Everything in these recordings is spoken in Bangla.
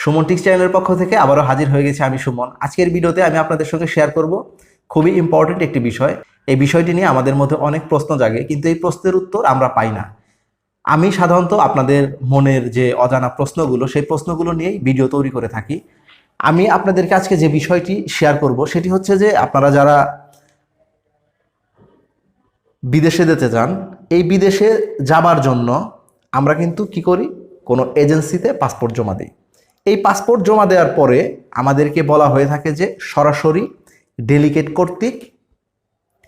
সুমন টিক্স চ্যানেলের পক্ষ থেকে আবারও হাজির হয়ে গেছে আমি সুমন। আজকের ভিডিওতে আমি আপনাদের সঙ্গে শেয়ার করব খুবই ইম্পর্টেন্ট একটি বিষয়। এই বিষয়টি নিয়ে আমাদের মধ্যে অনেক প্রশ্ন জাগে, কিন্তু এই প্রশ্নের উত্তর আমরা পাই না। আমি সাধারণত আপনাদের মনের যে অজানা প্রশ্নগুলো, সেই প্রশ্নগুলো নিয়েই ভিডিও তৈরি করে থাকি। আমি আপনাদেরকে আজকে যে বিষয়টি শেয়ার করব, সেটি হচ্ছে যে আপনারা যারা বিদেশে যেতে চান, এই বিদেশে যাবার জন্য আমরা কিন্তু কি করি? কোনো এজেন্সিতে পাসপোর্ট জমা দিই। এই পাসপোর্ট জমা দেওয়ার পরে আমাদেরকে বলা হয়ে থাকে যে সরাসরি ডেলিগেট কর্তৃক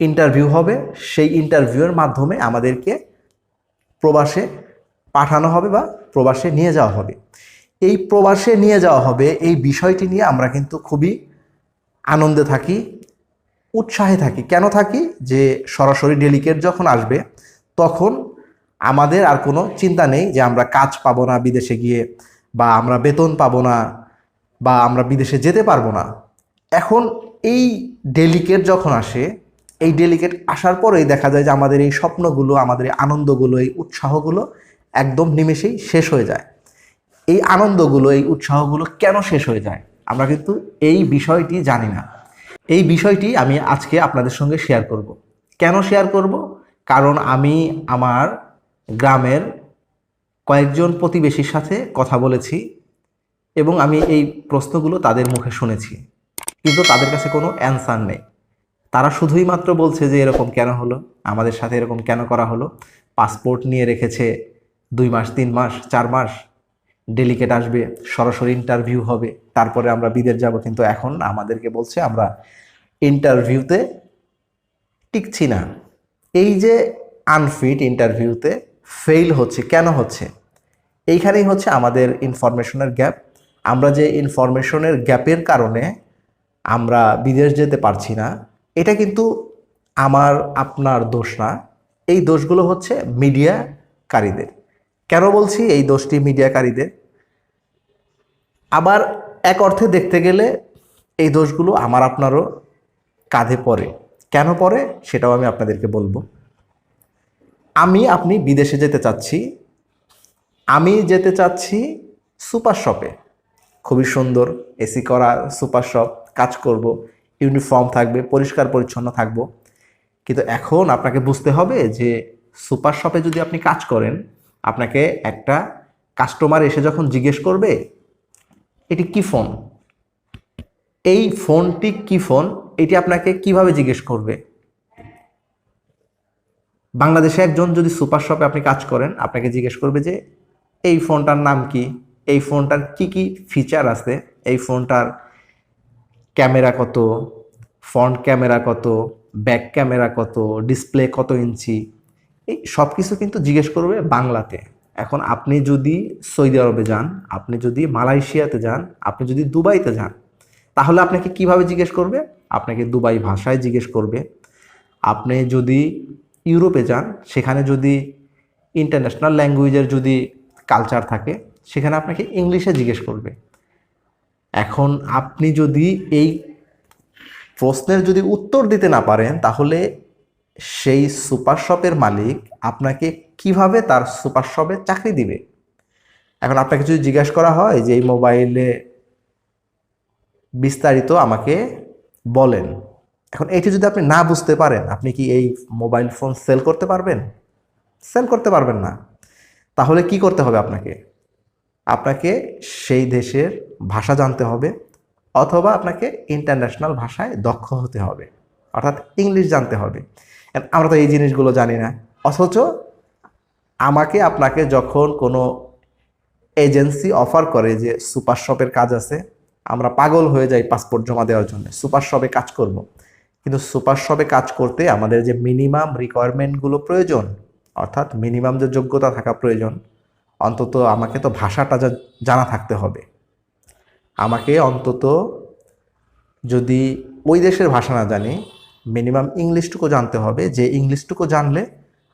ইন্টারভিউ হবে। সেই ইন্টারভিউয়ের মাধ্যমে আমাদেরকে প্রবাসে পাঠানো হবে বা প্রবাসে নিয়ে যাওয়া হবে। এই প্রবাসে নিয়ে যাওয়া হবে, এই বিষয়টি নিয়ে আমরা কিন্তু খুবই আনন্দে থাকি, উৎসাহে থাকি। কেন থাকি? যে সরাসরি ডেলিকেট যখন আসবে, তখন আমাদের আর কোনো চিন্তা নেই যে আমরা কাজ পাবো না বিদেশে গিয়ে। বা আমরা বেতন পাবো না বা আমরা বিদেশে যেতে পারব না। এখন এই ডেলিকেট যখন আসে, এই ডেলিকেট আসার পরেই দেখা যায় যে আমাদের এই স্বপ্নগুলো, আমাদের এই আনন্দগুলো, এই উৎসাহগুলো একদম নিমেষেই শেষ হয়ে যায়। এই আনন্দগুলো, এই উৎসাহগুলো কেন শেষ হয়ে যায়? আমরা কিন্তু এই বিষয়টি জানি না। এই বিষয়টি আমি আজকে আপনাদের সঙ্গে শেয়ার করব। কেন শেয়ার করব? কারণ আমি আমার গ্রামের কয়েকজন প্রতিবেশীর সাথে কথা বলেছি এবং আমি এই প্রশ্নগুলো তাদের মুখে শুনেছি। কিন্তু তাদের কাছে কোনো অ্যান্সার নেই। তারা শুধুই মাত্র বলছে যে এরকম কেন হলো, আমাদের সাথে এরকম কেন করা হলো, পাসপোর্ট নিয়ে রেখেছে দুই মাস, তিন মাস, চার মাস ডেলিকেট আসবে, সরাসরি ইন্টারভিউ হবে, তারপরে আমরা বিদেশ যাব, কিন্তু এখন আমাদেরকে বলছে আমরা ইন্টারভিউতে টিকছি না। এই যে আনফিট ইন্টারভিউতে ফেল হচ্ছে, কেন হচ্ছে? এইখানেই হচ্ছে আমাদের ইনফরমেশনের গ্যাপ আমরা যে ইনফরমেশনের গ্যাপের কারণে আমরা বিদেশ যেতে পারছি না, এটা কিন্তু আমার, আপনার দোষ না। এই দোষগুলো হচ্ছে মিডিয়াকারীদের কেন বলছি এই দোষটি মিডিয়াকারীদের আবার এক অর্থে দেখতে গেলে এই দোষগুলো আমার, আপনারও কাঁধে পড়ে। কেন পড়ে? সেটাও আমি আপনাদেরকে বলব। আমি, আপনি বিদেশে যেতে চাচ্ছি আমি যেতে চাচ্ছি সুপার শপে। খুবই সুন্দর, এসি করা, সুপার শপ, কাজ করব, ইউনিফর্ম থাকবে, পরিষ্কার পরিচ্ছন্ন থাকব। কিন্তু এখন আপনাকে বুঝতে হবে যে সুপার শপে যদি আপনি কাজ করেন, আপনাকে একটা কাস্টমার এসে যখন জিজ্ঞেস করবে, এটি কি ফোন? এই ফোনটি কি ফোন? এটি আপনাকে কীভাবে জিজ্ঞেস করবে? বাংলাদেশে একজন যদি সুপার শপে আপনি কাজ করেন, আপনাকে জিজ্ঞেস করবে যে এই ফোনটার নাম কি? এই ফোনটার কি কি ফিচার আছে? এই ফোনটার ক্যামেরা কত? ফ্রন্ট ক্যামেরা কত? ব্যাক ক্যামেরা কত? ডিসপ্লে কত ইঞ্চি? এই সব কিছু কিন্তু জিজ্ঞেস করবে বাংলাতে। এখন আপনি যদি সৌদি আরবে যান, আপনি যদি মালয়েশিয়াতে যান, আপনি যদি দুবাইতে যান, তাহলে আপনাকে কীভাবে জিজ্ঞেস করবে? আপনাকে দুবাই ভাষায় জিজ্ঞেস করবে। আপনি যদি ইউরোপে যান, সেখানে যদি ইন্টারন্যাশনাল ল্যাঙ্গুয়েজের যদি কালচার থাকে, সেখানে আপনাকে ইংলিশে জিজ্ঞেস করবে। এখন আপনি যদি এই প্রশ্নের যদি উত্তর দিতে না পারেন, তাহলে সেই সুপার শপের মালিক আপনাকে কীভাবে তার সুপার শপে চাকরি দিবে? এখন আপনাকে যদি জিজ্ঞাসা করা হয় যে এই মোবাইলে বিস্তারিত আমাকে বলেন। এখন এটি যদি আপনি না বুঝতে পারেন, আপনি কি এই মোবাইল ফোন সেল করতে পারবেন? সেল করতে পারবেন না। তাহলে কি করতে হবে আপনাকে? আপনাকে সেই দেশের ভাষা জানতে হবে অথবা আপনাকে ইন্টারন্যাশনাল ভাষায় দক্ষ হতে হবে, অর্থাৎ ইংলিশ জানতে হবে। আমরা তো এই জিনিসগুলো জানি না। অথচ আমাকে আপনাকে যখন কোনো এজেন্সি অফার করে যে সুপার শপের কাজ আছে, আমরা পাগল হয়ে যাই পাসপোর্ট জমা দেওয়ার জন্য, সুপার শপে কাজ করব। কিন্তু সুপার শপে কাজ করতে আমাদের যে মিনিমাম রিকোয়ারমেন্টগুলো প্রয়োজন অর্থাৎ মিনিমাম যে যোগ্যতা থাকা প্রয়োজন, অন্তত আমাকে তো ভাষাটা যা- জানা থাকতে হবে। আমাকে অন্তত যদি ওই দেশের ভাষা না জানি মিনিমাম ইংলিশটুকু জানতে হবে, যে ইংলিশটুকু জানলে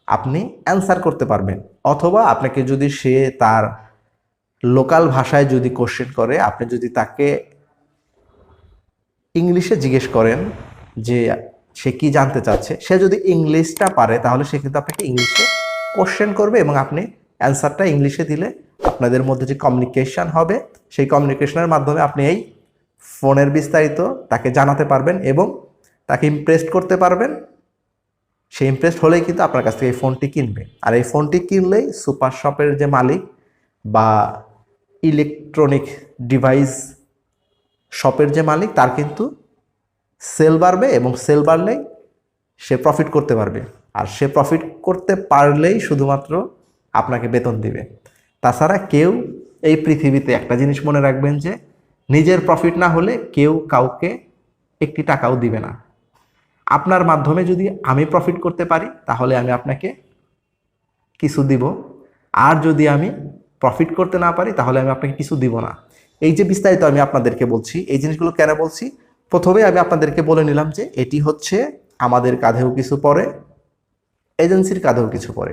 আপনি অ্যান্সার করতে পারবেন। অথবা আপনাকে যদি সে তার লোকাল ভাষায় যদি কোশ্চেন করে, আপনি যদি তাকে ইংলিশে জিজ্ঞেস করেন যে সে কি জানতে চাচ্ছে? সে যদি ইংলিশটা পারে, তাহলে সে কিন্তু আপনাকে ইংলিশে কোশ্চেন করবে এবং আপনি অ্যান্সারটা ইংলিশে দিলে আপনাদের মধ্যে যে কমিউনিকেশান হবে, সেই কমিউনিকেশনের মাধ্যমে আপনি এই ফোনের বিস্তারিত তাকে জানাতে পারবেন এবং তাকে ইমপ্রেসড করতে পারবেন। সে ইমপ্রেসড হলেই কিন্তু আপনার কাছ থেকে এই ফোনটি কিনবে। আর এই ফোনটি কিনলেই সুপার শপের যে মালিক বা ইলেকট্রনিক ডিভাইস শপের যে মালিক, তার কিন্তু সেল বাড়বে এবং সেল বাড়লেই সে প্রফিট করতে পারবে। আর সে প্রফিট করতে পারলেই শুধুমাত্র আপনাকে বেতন দিবে। তাছাড়া কেউ এই পৃথিবীতে একটা জিনিস মনে রাখবেন যে, নিজের প্রফিট না হলে কেউ কাউকে একটি টাকাও দিবে না। আপনার মাধ্যমে যদি আমি প্রফিট করতে পারি, তাহলে আমি আপনাকে কিছু দিব। আর যদি আমি প্রফিট করতে না পারি, তাহলে আমি আপনাকে কিছু দিব না। এই যে বিস্তারিত আমি আপনাদেরকে বলছি, এই জিনিসগুলো কেন বলছি? প্রথমে আমি আপনাদেরকে বলে নিলাম যে এটি হচ্ছে আমাদের কাঁধেও কিছু পড়ে, এজেন্সির কাঁধেও কিছু পড়ে।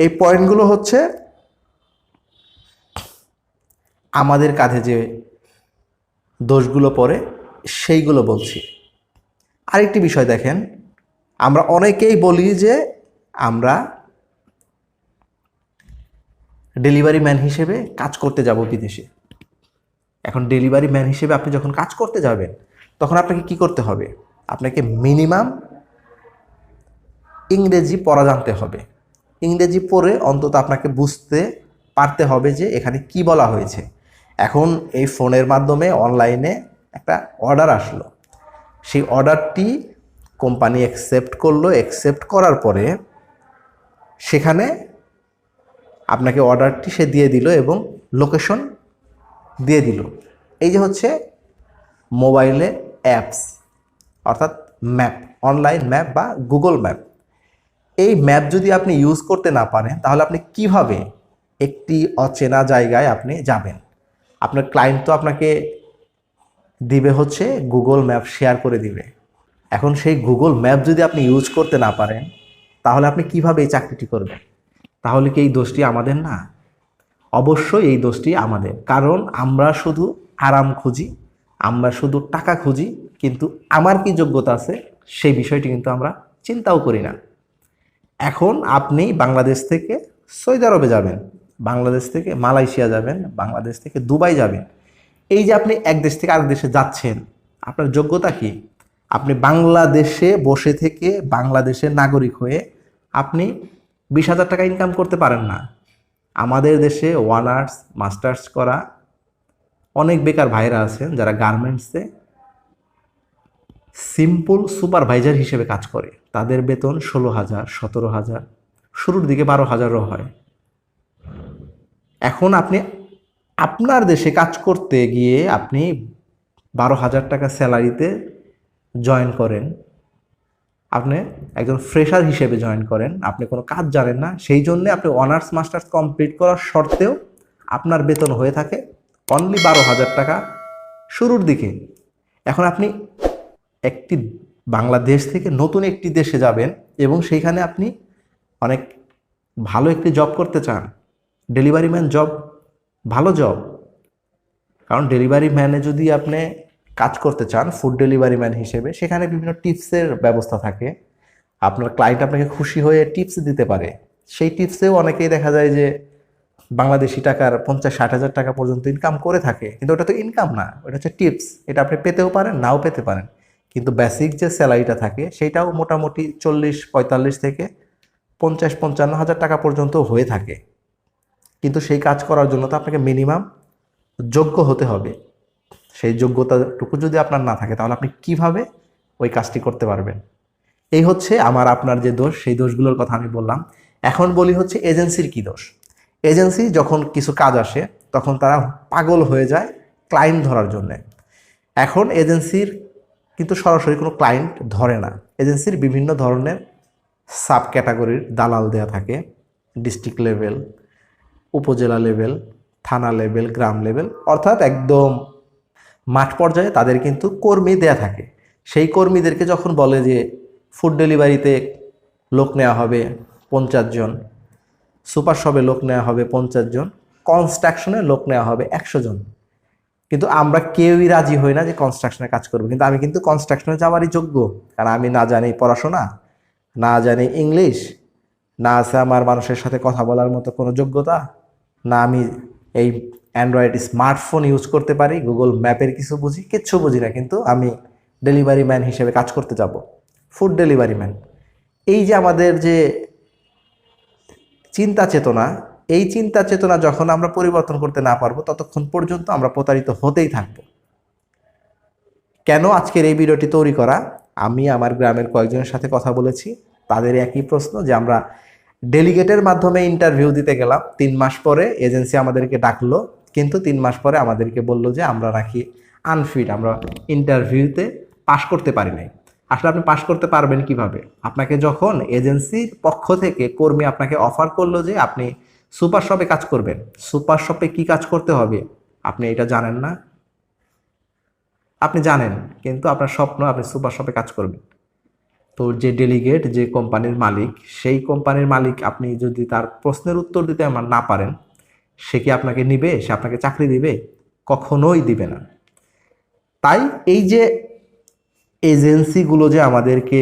এই পয়েন্টগুলো হচ্ছে আমাদের কাঁধে যে দোষগুলো পড়ে, সেইগুলো বলছি। আরেকটি বিষয় দেখেন, আমরা অনেকেই বলি যে আমরা ডেলিভারি ম্যান হিসেবে কাজ করতে যাব বিদেশে। এখন ডেলিভারি ম্যান হিসেবে আপনি যখন কাজ করতে যাবেন তখন আপনাকে কি করতে হবে? আপনাকে মিনিমাম ইংরেজি পড়া জানতে হবে। ইংরেজি পড়ে অন্তত আপনাকে বুঝতে পারতে হবে যে এখানে কি বলা হয়েছে। এখন এই ফোনের মাধ্যমে অনলাইনে একটা অর্ডার আসলো। সেই অর্ডারটি কোম্পানি অ্যাকসেপ্ট করল। অ্যাকসেপ্ট করার পরে সেখানে আপনাকে অর্ডারটি সে দিয়ে দিল এবং লোকেশন দিয়ে দিল। এই যে হচ্ছে মোবাইলে অ্যাপস অর্থাৎ ম্যাপ অনলাইন ম্যাপ বা গুগল ম্যাপ এই ম্যাপ যদি আপনি ইউজ করতে না পারেন, তাহলে আপনি কীভাবে একটি অচেনা জায়গায় আপনি যাবেন? আপনার ক্লায়েন্ট তো আপনাকে দিবে হচ্ছে গুগল ম্যাপ শেয়ার করে দিবে। এখন সেই গুগল ম্যাপ যদি আপনি ইউজ করতে না পারেন, তাহলে আপনি কীভাবে এই চাকরিটি করবেন? তাহলে কি এই দোষটি আমাদের না? অবশ্যই এই দোষটি আমাদের। কারণ আমরা শুধু আরাম খুঁজি আমরা শুধু টাকা খুঁজি, কিন্তু আমার কি যোগ্যতা আছে সেই বিষয়টি কিন্তু আমরা চিন্তাও করি না। এখন আপনি বাংলাদেশ থেকে সৌদি আরবে যাবেন, বাংলাদেশ থেকে মালয়েশিয়া যাবেন, বাংলাদেশ থেকে দুবাই যাবেন। এই যে আপনি এক দেশ থেকে আরেক দেশে যাচ্ছেন, আপনার যোগ্যতা কি? আপনি বাংলাদেশে বসে থেকে বাংলাদেশের নাগরিক হয়ে আপনি বিশ হাজার টাকা ইনকাম করতে পারেন না। আমাদের দেশে ওয়ানার্স মাস্টার্স করা অনেক বেকার ভাইরা আছেন যারা গার্মেন্টসে সিম্পল সুপারভাইজার হিসেবে কাজ করে। তাদের বেতন ষোলো হাজার, সতেরো হাজার, শুরুর দিকে বারো হাজারও হয়। এখন আপনি আপনার দেশে কাজ করতে গিয়ে আপনি বারো হাজার টাকা স্যালারিতে জয়েন করেন। আপনি একজন ফ্রেশার হিসেবে জয়েন করেন। আপনি কোনো কাজ জানেন না। সেই জন্যে আপনি অনার্স মাস্টার্স কমপ্লিট করার সত্ত্বেও আপনার বেতন হয়ে থাকে। অনলি বারো হাজার টাকা শুরুর দিকে। এখন আপনি একটি বাংলাদেশ থেকে নতুন একটি দেশে যাবেন এবং সেইখানে আপনি অনেক ভালো একটি জব করতে চান। ডেলিভারি ম্যান জব ভালো জব কারণ ডেলিভারি ম্যানে যদি আপনি কাজ করতে চান ফুড ডেলিভারি ম্যান হিসেবে, সেখানে বিভিন্ন টিপসের ব্যবস্থা থাকে। আপনার ক্লায়েন্ট আপনাকে খুশি হয়ে টিপস দিতে পারে। সেই টিপসেও অনেকেই দেখা যায় যে বাংলাদেশি টাকার পঞ্চাশ, ষাট হাজার টাকা পর্যন্ত ইনকাম করে থাকে, কিন্তু ওটা তো ইনকাম না, ওটা হচ্ছে টিপস এটা আপনি পেতেও পারেন, নাও পেতে পারেন। কিন্তু বেসিক যে স্যালারিটা থাকে সেইটাও মোটামুটি চল্লিশ, পঁয়তাল্লিশ থেকে পঞ্চাশ, পঞ্চান্ন হাজার টাকা পর্যন্ত হয়ে থাকে। কিন্তু সেই কাজ করার জন্য তো আপনাকে মিনিমাম যোগ্য হতে হবে। সেই যোগ্যতাটুকু যদি আপনার না থাকে, তাহলে আপনি কীভাবে ওই কাজটি করতে পারবেন? এই হচ্ছে আমার, আপনার যে দোষ, সেই দোষগুলোর কথা আমি বললাম। এখন বলি হচ্ছে এজেন্সির কি দোষ? এজেন্সি যখন কিছু কাজ আসে, তখন তারা পাগল হয়ে যায় ক্লায়েন্ট ধরার জন্যে। এখন এজেন্সির কিন্তু সরাসরি কোনো ক্লায়েন্ট ধরে না। এজেন্সির বিভিন্ন ধরনের সাব ক্যাটাগরির দালাল দেয়া থাকে। District level, upazila level, thana level, গ্রাম লেভেল। অর্থাৎ একদম মাঠ পর্যায়ে তাদের কিন্তু কর্মী দেয়া থাকে। সেই কর্মীদেরকে যখন বলে যে, ফুড ডেলিভারিতে লোক নেওয়া হবে পঞ্চাশ জন সুপার শপে লোক নেওয়া হবে পঞ্চাশ জন কনস্ট্রাকশনে লোক নেওয়া হবে একশো জন। কিন্তু আমরা কেউই রাজি হই না যে কনস্ট্রাকশনে কাজ করব। কিন্তু আমি কিন্তু কনস্ট্রাকশনে যাওয়ারই যোগ্য। কারণ আমি না জানি পড়াশোনা, না জানি ইংলিশ না আছে আমার মানুষের সাথে কথা বলার মতো কোনো যোগ্যতা, না আমি এই অ্যান্ড্রয়েড স্মার্টফোন ইউজ করতে পারি গুগল ম্যাপের কিছু বুঝি, কিচ্ছু বুঝি না। কিন্তু আমি ডেলিভারি ম্যান হিসেবে কাজ করতে যাব। ফুড ডেলিভারি ম্যান এই যে আমাদের যে চিন্তা চেতনা, এই চিন্তা চেতনা যখন আমরা পরিবর্তন করতে না পারব, ততক্ষণ পর্যন্ত আমরা প্রতারিত হতেই থাকব। কেন আজকের এই ভিডিওটি তৈরি করা? আমি আমার গ্রামের কয়েকজনের সাথে কথা বলেছি, তাদের একই প্রশ্ন যে আমরা ডেলিগেটের মাধ্যমে ইন্টারভিউ দিতে গেলাম। তিন মাস পরে এজেন্সি আমাদেরকে ডাকলো, কিন্তু তিন মাস পরে আমাদেরকে বলল যে আমরা নাকি আনফিট আমরা ইন্টারভিউতে পাশ করতে পারি নাই। আসলে আপনি পাশ করতে পারবেন কীভাবে? আপনাকে যখন এজেন্সির পক্ষ থেকে কর্মী আপনাকে অফার করল যে আপনি সুপার শপে কাজ করবেন। সুপার শপে কি কাজ করতে হবে? আপনি এটা জানেন না। আপনি জানেন, কিন্তু আপনার স্বপ্ন আপনি সুপার শপে কাজ করবেন। তো যে ডেলিগেট যে কোম্পানির মালিক, সেই কোম্পানির মালিক আপনি যদি তার প্রশ্নের উত্তর দিতে আমার না পারেন, সে কি আপনাকে নিবে? সে আপনাকে চাকরি দিবে? কখনোই দিবে না। তাই এই যে এজেন্সিগুলো যে আমাদেরকে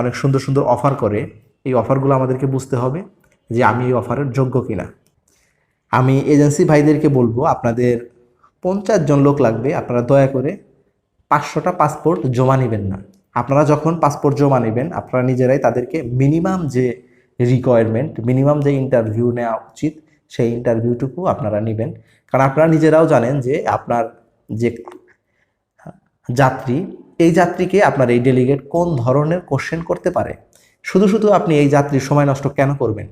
অনেক সুন্দর সুন্দর অফার করে, এই অফারগুলো আমাদেরকে বুঝতে হবে যে আমি এই অফারের যোগ্য কিনা। আমি এজেন্সি ভাইদেরকে বলব, আপনাদের পঞ্চাশ জন লোক লাগবে, আপনারা দয়া করে পাঁচশোটা পাসপোর্ট জমা নেবেন না। আপনারা যখন পাসপোর্ট জমা নেবেন, আপনারা নিজেরাই তাদেরকে মিনিমাম যে রিকোয়ারমেন্ট মিনিমাম যে ইন্টারভিউ নেওয়া উচিত, সেই ইন্টারভিউটুকু আপনারা নেবেন। কারণ আপনারা নিজেরাও জানেন যে আপনার যে যাত্রী এই যাত্রীকে আপনার এই ডেলিগেট কোন ধরনের কোশ্চেন করতে পারে? শুধু শুধু আপনি এই যাত্রীর সময় নষ্ট কেন করবেন?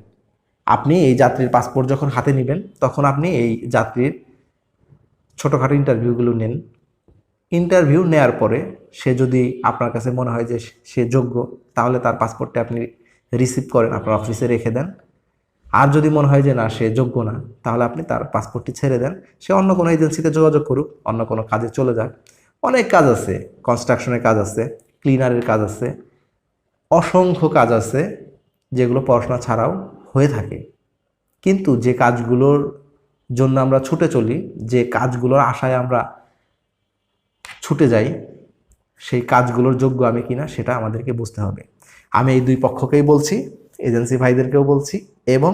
আপনি এই যাত্রীর পাসপোর্ট যখন হাতে নেবেন, তখন আপনি এই যাত্রীর ছোটোখাটো ইন্টারভিউগুলো নেন। ইন্টারভিউ নেয়ার পরে সে যদি আপনার কাছে মনে হয় যে সে যোগ্য, তাহলে তার পাসপোর্টটা আপনি রিসিভ করেন, আপনার অফিসে রেখে দেন। আর যদি মনে হয় যে না, সে যোগ্য না, তাহলে আপনি তার পাসপোর্টটি ছেড়ে দেন। সে অন্য কোনো এজেন্সিতে যোগাযোগ করুক, অন্য কোনো কাজে চলে যাক। অনেক কাজ আছে কনস্ট্রাকশনের কাজ আছে ক্লিনারের কাজ আছে, অসংখ্য কাজ আছে যেগুলো পড়াশোনা ছাড়াও হয়ে থাকে। কিন্তু যে কাজগুলোর জন্য আমরা ছুটে চলি, যে কাজগুলোর আশায় আমরা ছুটে যাই, সেই কাজগুলোর যোগ্য আমি কিনা সেটা আমাদেরকে বুঝতে হবে। আমি এই দুই পক্ষকেই বলছি, এজেন্সি ভাইদেরকেও বলছি এবং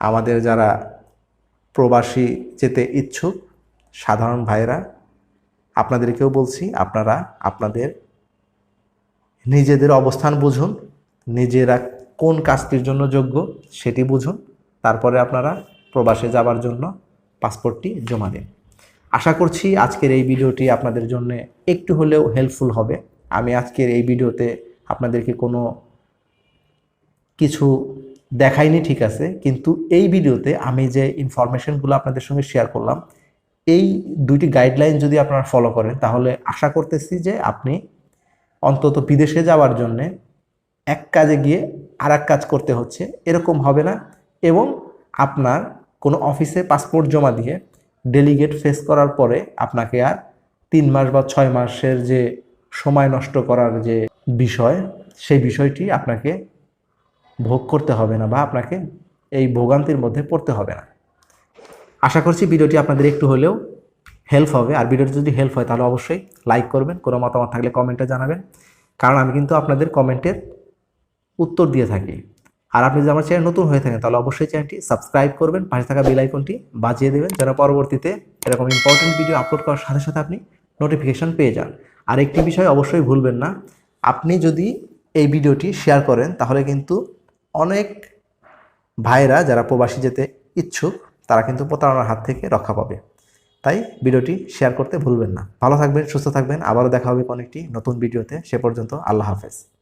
আমাদের যারা প্রবাসী যেতে ইচ্ছুক, সাধারণ ভাইরা আপনাদেরকেও বলছি, আপনারা আপনাদের নিজেদের অবস্থান বুঝুন, নিজেরা কোন কাজটির জন্য যোগ্য সেটি বুঝুন, তারপরে আপনারা প্রবাসে যাবার জন্য পাসপোর্টটি জমা দিন। আশা করছি আজকের এই ভিডিওটি আপনাদের জন্য একটু হলেও হেল্পফুল হবে। আমি আজকের এই ভিডিওতে আপনাদেরকে কোনো কিছু দেখাইনি, ঠিক আছে, কিন্তু এই ভিডিওতে আমি যে ইনফরমেশনগুলো আপনাদের সঙ্গে শেয়ার করলাম এই দুইটি গাইডলাইন যদি আপনারা ফলো করেন, তাহলে আশা করতেছি যে আপনি অন্তত বিদেশে যাওয়ার জন্যে এক কাজে গিয়ে আর কাজ করতে হচ্ছে, এরকম হবে না। এবং আপনার কোনো অফিসে পাসপোর্ট জমা দিয়ে ডেলিগেট ফেস করার পরে আপনাকে আর তিন মাস বা ছয় মাসের যে সময় নষ্ট করার যে বিষয়, সেই বিষয়টি আপনাকে ভোগ করতে হবে না বা আপনাকে এই ভোগান্তির মধ্যে পড়তে হবে না। আশা করছি ভিডিওটি আপনাদের একটু হলেও হেল্প হবে। আর ভিডিওটি যদি হেল্প হয়, তাহলে অবশ্যই লাইক করবেন। কোনো মতামত থাকলে কমেন্টে জানাবেন। কারণ আমি কিন্তু আপনাদের কমেন্টের উত্তর দিয়ে থাকি। আর আপনি যদি আমার চ্যানেল নতুন হয়ে থাকেন, তাহলে অবশ্যই চ্যানেলটি সাবস্ক্রাইব করবেন। পাশে থাকা বেল বাজিয়ে দেবেন, যেন পরবর্তীতে এরকম ইম্পর্টেন্ট ভিডিও আপলোড করার সাথে সাথে আপনি নোটিফিকেশন পেয়ে যান। আর একটি বিষয় অবশ্যই ভুলবেন না, আপনি যদি এই ভিডিওটি শেয়ার করেন, তাহলে কিন্তু অনেক ভাইরা যারা প্রবাসী যেতে ইচ্ছুক তারা কিন্তু প্রতারণার হাত থেকে রক্ষা পাবে। তাই ভিডিওটি শেয়ার করতে ভুলবেন না। ভালো থাকবেন, সুস্থ থাকবেন। আবারও দেখা হবে কোনো একটি নতুন ভিডিওতে। সে পর্যন্ত আল্লাহ হাফেজ।